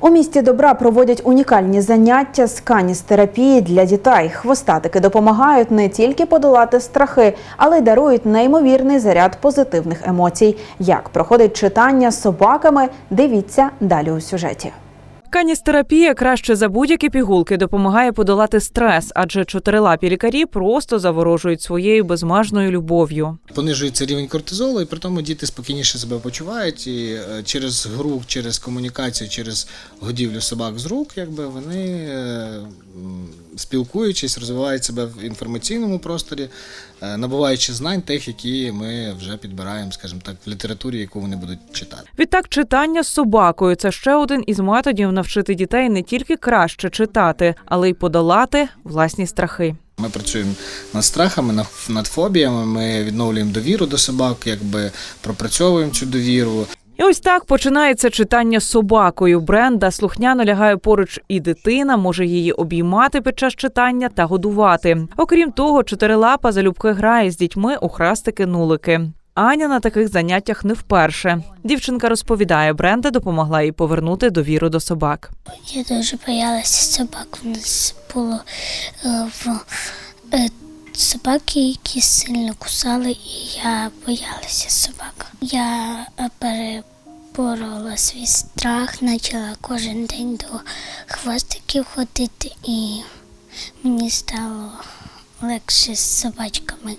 У місті добра проводять унікальні заняття з каністерапії для дітей. Хвостатики допомагають не тільки подолати страхи, але й дарують неймовірний заряд позитивних емоцій. Як проходить читання з собаками? Дивіться далі у сюжеті. Каністерапія краще за будь-які пігулки допомагає подолати стрес, адже чотирилапі лікарі просто заворожують своєю безмежною любов'ю. Понижується рівень кортизолу, і при тому діти спокійніше себе почувають. І е, через гру, через комунікацію, через годівлю собак з рук, якби вони е, спілкуючись, розвивають себе в інформаційному просторі, е, набуваючи знань тих, які ми вже підбираємо, скажімо так, в літературі, яку вони будуть читати. Відтак, читання з собакою це ще один із методів навчити дітей не тільки краще читати, але й подолати власні страхи. Ми працюємо над страхами, над- фобіями. Ми відновлюємо довіру до собак, якби пропрацьовуємо цю довіру. І ось так починається читання з собакою. Бренда слухняно лягає поруч, і дитина може її обіймати під час читання та годувати. Окрім того, чотирилапа залюбки грає з дітьми у храстики-нулики. Аня на таких заняттях не вперше. Дівчинка розповідає, Бренда допомогла їй повернути довіру до собак. Я дуже боялася собак. У нас було е, в, е, собаки, які сильно кусали, і я боялася собак. Я переборола свій страх, почала кожен день до хвостиків ходити, і мені стало легше з собачками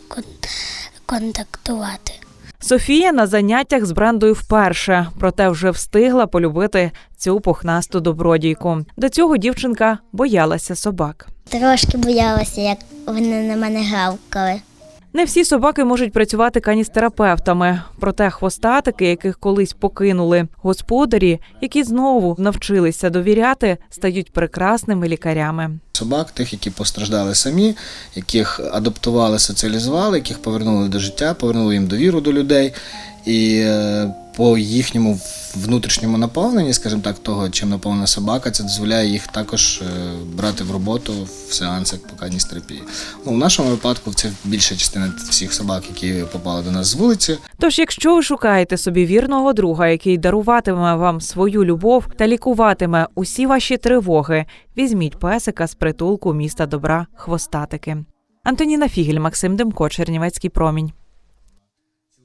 контактувати. Софія на заняттях з брендою вперше, проте вже встигла полюбити цю пухнасту добродійку. До цього дівчинка боялася собак. Трошки боялася, як вони на мене гавкали. Не всі собаки можуть працювати каністерапевтами, проте хвостатики, яких колись покинули господарі, які знову навчилися довіряти, стають прекрасними лікарями. собак, тих, які постраждали самі, яких адаптували, соціалізували, яких повернули до життя, повернули їм довіру до людей. І е, по їхньому внутрішньому наповненні, скажімо так, того, чим наповнена собака, це дозволяє їх також е, брати в роботу в сеансах по каністерапії. Ну, в нашому випадку це більша частина всіх собак, які попали до нас з вулиці. Тож, якщо ви шукаєте собі вірного друга, який даруватиме вам свою любов та лікуватиме усі ваші тривоги, візьміть песика з притулку міста добра хвостатики. Антоніна Фігель, Максим Демко, Чернівецький промінь.